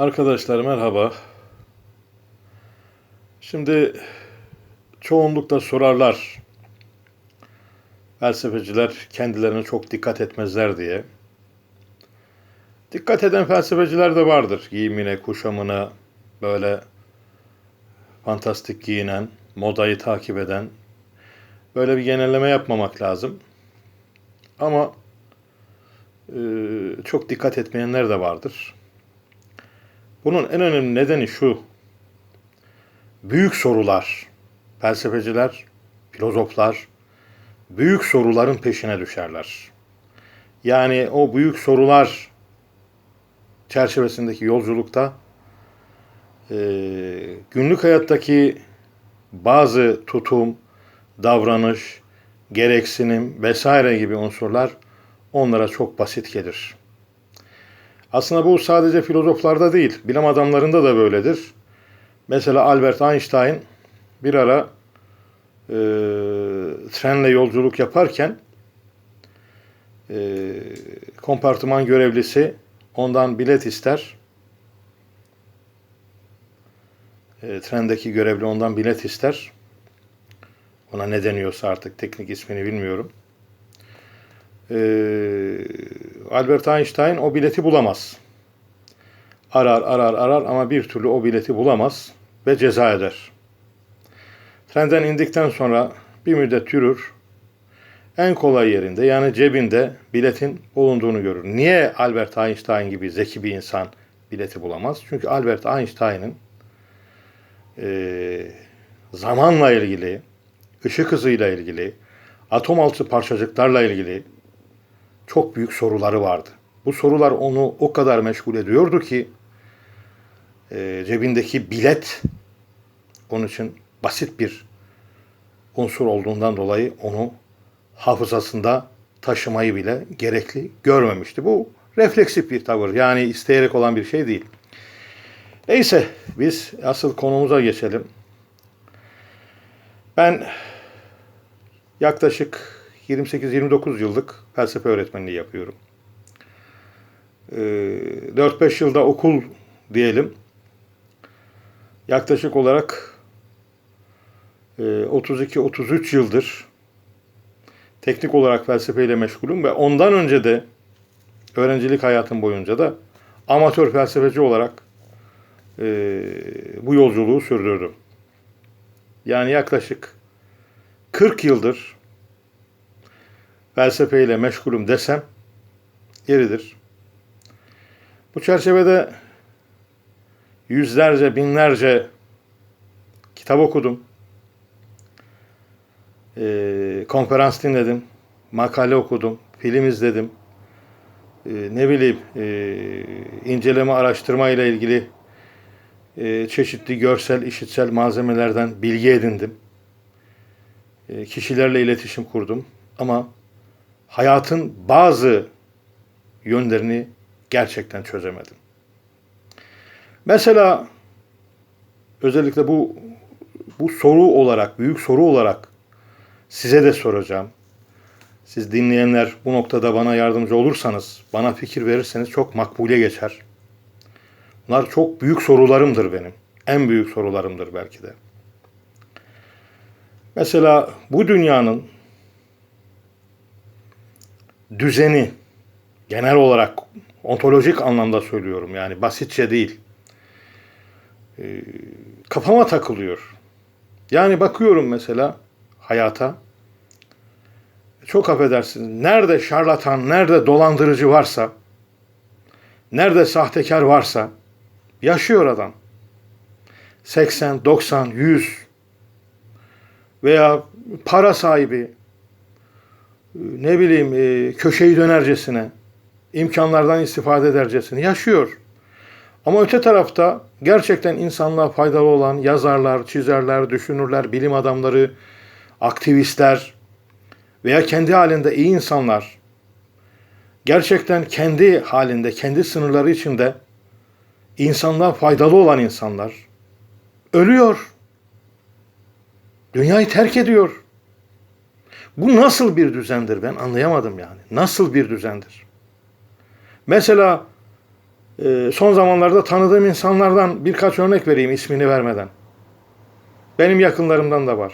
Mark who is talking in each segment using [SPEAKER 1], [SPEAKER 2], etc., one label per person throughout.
[SPEAKER 1] Arkadaşlar merhaba. Şimdi çoğunlukla sorarlar. Felsefeciler kendilerine çok dikkat etmezler diye. Dikkat eden felsefeciler de vardır. Giyimine, kuşamına böyle fantastik giyinen, modayı takip eden. Böyle bir genelleme yapmamak lazım. Ama e, çok dikkat etmeyenler de vardır. Bunun en önemli nedeni şu. Büyük sorular, felsefeciler, filozoflar büyük soruların peşine düşerler. Yani o büyük sorular çerçevesindeki yolculukta e, günlük hayattaki bazı tutum, davranış, gereksinim vesaire gibi unsurlar onlara çok basit gelir. Aslında bu sadece filozoflarda değil, bilim adamlarında da böyledir. Mesela Albert Einstein bir ara e, trenle yolculuk yaparken e, kompartıman görevlisi ondan bilet ister. E, trendeki görevli ondan bilet ister. Ona ne deniyorsa artık teknik ismini bilmiyorum. E, Albert Einstein o bileti bulamaz. Arar arar arar ama bir türlü o bileti bulamaz ve ceza eder. Trenden indikten sonra bir müddet yürür. En kolay yerinde yani cebinde biletin bulunduğunu görür. Niye Albert Einstein gibi zeki bir insan bileti bulamaz? Çünkü Albert Einstein'ın e, zamanla ilgili, ışık hızıyla ilgili, atom altı parçacıklarla ilgili çok büyük soruları vardı. Bu sorular onu o kadar meşgul ediyordu ki e, cebindeki bilet onun için basit bir unsur olduğundan dolayı onu hafızasında taşımayı bile gerekli görmemişti. Bu refleksif bir tavır yani isteyerek olan bir şey değil. Neyse biz asıl konumuza geçelim. Ben yaklaşık 28-29 yıllık felsefe öğretmenliği yapıyorum. 4-5 yılda okul diyelim. Yaklaşık olarak 32-33 yıldır teknik olarak felsefeyle meşgulüm ve ondan önce de öğrencilik hayatım boyunca da amatör felsefeci olarak bu yolculuğu sürdürdüm. Yani yaklaşık 40 yıldır felsefeyle meşgulüm desem yeridir. Bu çerçevede yüzlerce, binlerce kitap okudum. E, konferans dinledim. Makale okudum. Film izledim. E, ne bileyim e, inceleme, araştırma ile ilgili e, çeşitli görsel, işitsel malzemelerden bilgi edindim. E, kişilerle iletişim kurdum. Ama hayatın bazı yönlerini gerçekten çözemedim. Mesela özellikle bu bu soru olarak, büyük soru olarak size de soracağım. Siz dinleyenler bu noktada bana yardımcı olursanız, bana fikir verirseniz çok makbule geçer. Bunlar çok büyük sorularımdır benim. En büyük sorularımdır belki de. Mesela bu dünyanın düzeni genel olarak ontolojik anlamda söylüyorum yani basitçe değil. Ee, kafama takılıyor. Yani bakıyorum mesela hayata. Çok affedersiniz. Nerede şarlatan, nerede dolandırıcı varsa, nerede sahtekar varsa yaşıyor adam. 80, 90, 100 veya para sahibi ne bileyim e, köşeyi dönercesine imkanlardan istifade edercesine yaşıyor. Ama öte tarafta gerçekten insanlığa faydalı olan yazarlar, çizerler, düşünürler, bilim adamları, aktivistler veya kendi halinde iyi insanlar gerçekten kendi halinde, kendi sınırları içinde insanlığa faydalı olan insanlar ölüyor. Dünyayı terk ediyor. Bu nasıl bir düzendir ben anlayamadım yani. Nasıl bir düzendir? Mesela Ee, son zamanlarda tanıdığım insanlardan birkaç örnek vereyim ismini vermeden. Benim yakınlarımdan da var.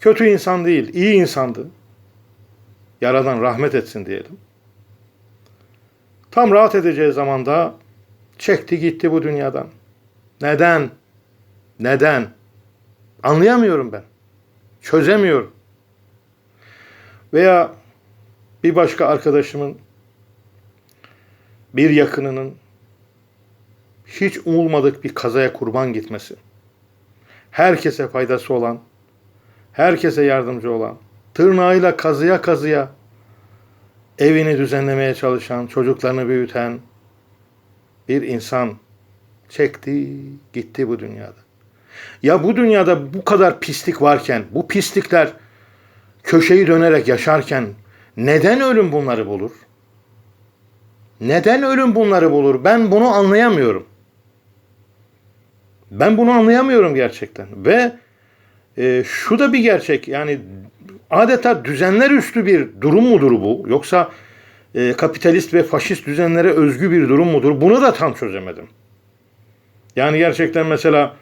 [SPEAKER 1] Kötü insan değil, iyi insandı. Yaradan rahmet etsin diyelim. Tam rahat edeceği zamanda çekti gitti bu dünyadan. Neden? Neden? Anlayamıyorum ben. Çözemiyorum. Veya bir başka arkadaşımın bir yakınının hiç umulmadık bir kazaya kurban gitmesi. Herkese faydası olan, herkese yardımcı olan, tırnağıyla kazıya kazıya evini düzenlemeye çalışan, çocuklarını büyüten bir insan çekti, gitti bu dünyada. Ya bu dünyada bu kadar pislik varken, bu pislikler köşeyi dönerek yaşarken neden ölüm bunları bulur? Neden ölüm bunları bulur? Ben bunu anlayamıyorum. Ben bunu anlayamıyorum gerçekten. Ve e, şu da bir gerçek. Yani adeta düzenler üstü bir durum mudur bu? Yoksa e, kapitalist ve faşist düzenlere özgü bir durum mudur? Bunu da tam çözemedim. Yani gerçekten mesela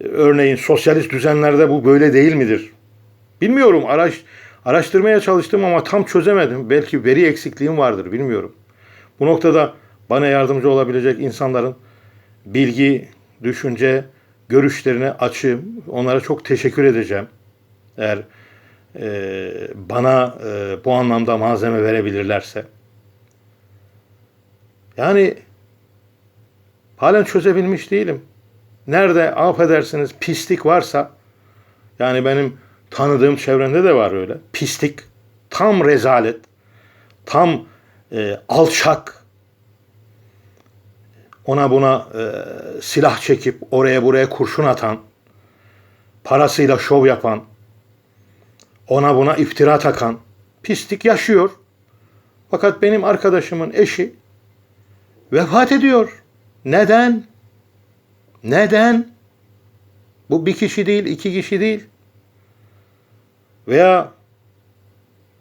[SPEAKER 1] e, örneğin sosyalist düzenlerde bu böyle değil midir? Bilmiyorum. Araş, araştırmaya çalıştım ama tam çözemedim. Belki veri eksikliğim vardır. Bilmiyorum. Bu noktada bana yardımcı olabilecek insanların bilgi, düşünce, görüşlerine açığım. Onlara çok teşekkür edeceğim. Eğer e, bana e, bu anlamda malzeme verebilirlerse. Yani halen çözebilmiş değilim. Nerede affedersiniz pislik varsa yani benim tanıdığım çevremde de var öyle. Pislik, tam rezalet, tam e, alçak, ona buna e, silah çekip oraya buraya kurşun atan, parasıyla şov yapan, ona buna iftira takan pislik yaşıyor. Fakat benim arkadaşımın eşi vefat ediyor. Neden? Neden? Bu bir kişi değil, iki kişi değil. Veya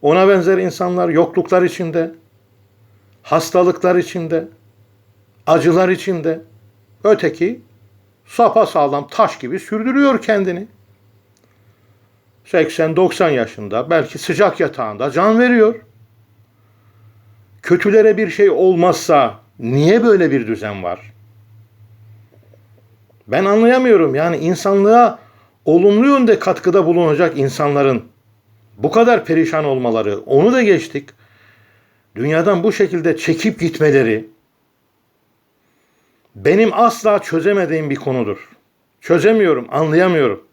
[SPEAKER 1] ona benzer insanlar yokluklar içinde, hastalıklar içinde, acılar içinde. Öteki sapa sağlam taş gibi sürdürüyor kendini. 80-90 yaşında belki sıcak yatağında can veriyor. Kötülere bir şey olmazsa niye böyle bir düzen var? Ben anlayamıyorum. Yani insanlığa olumlu yönde katkıda bulunacak insanların bu kadar perişan olmaları, onu da geçtik. Dünyadan bu şekilde çekip gitmeleri benim asla çözemediğim bir konudur. Çözemiyorum, anlayamıyorum.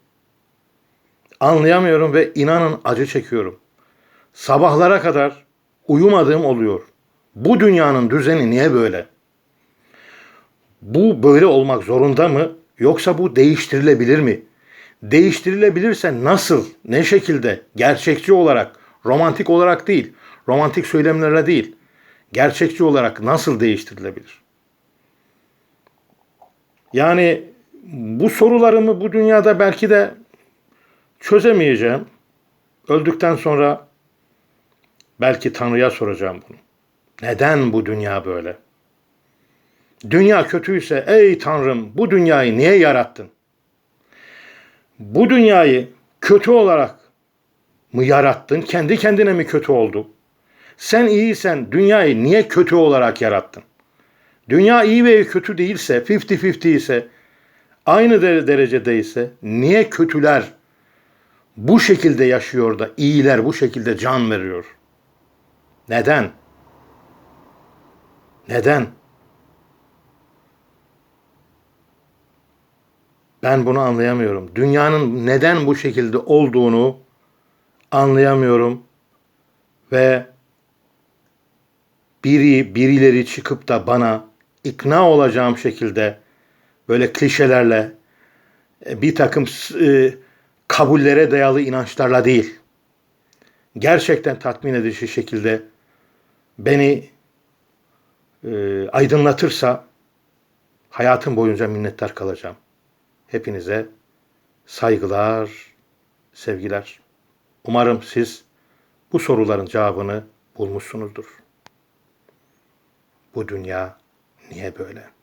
[SPEAKER 1] Anlayamıyorum ve inanın acı çekiyorum. Sabahlara kadar uyumadığım oluyor. Bu dünyanın düzeni niye böyle? Bu böyle olmak zorunda mı? Yoksa bu değiştirilebilir mi? Değiştirilebilirse nasıl, ne şekilde, gerçekçi olarak, romantik olarak değil, romantik söylemlerle değil, gerçekçi olarak nasıl değiştirilebilir? Yani bu sorularımı bu dünyada belki de çözemeyeceğim. Öldükten sonra belki Tanrı'ya soracağım bunu. Neden bu dünya böyle? Dünya kötüyse ey Tanrım bu dünyayı niye yarattın? Bu dünyayı kötü olarak mı yarattın? Kendi kendine mi kötü oldu? Sen iyiysen dünyayı niye kötü olarak yarattın? Dünya iyi ve kötü değilse, 50-50 ise, aynı derecede ise niye kötüler bu şekilde yaşıyor da iyiler bu şekilde can veriyor? Neden? Neden? Ben bunu anlayamıyorum. Dünyanın neden bu şekilde olduğunu anlayamıyorum ve biri birileri çıkıp da bana ikna olacağım şekilde böyle klişelerle e, bir takım e, kabullere dayalı inançlarla değil gerçekten tatmin edici şekilde beni e, aydınlatırsa hayatım boyunca minnettar kalacağım. Hepinize saygılar, sevgiler. Umarım siz bu soruların cevabını bulmuşsunuzdur. Bu dünya Niye böyle?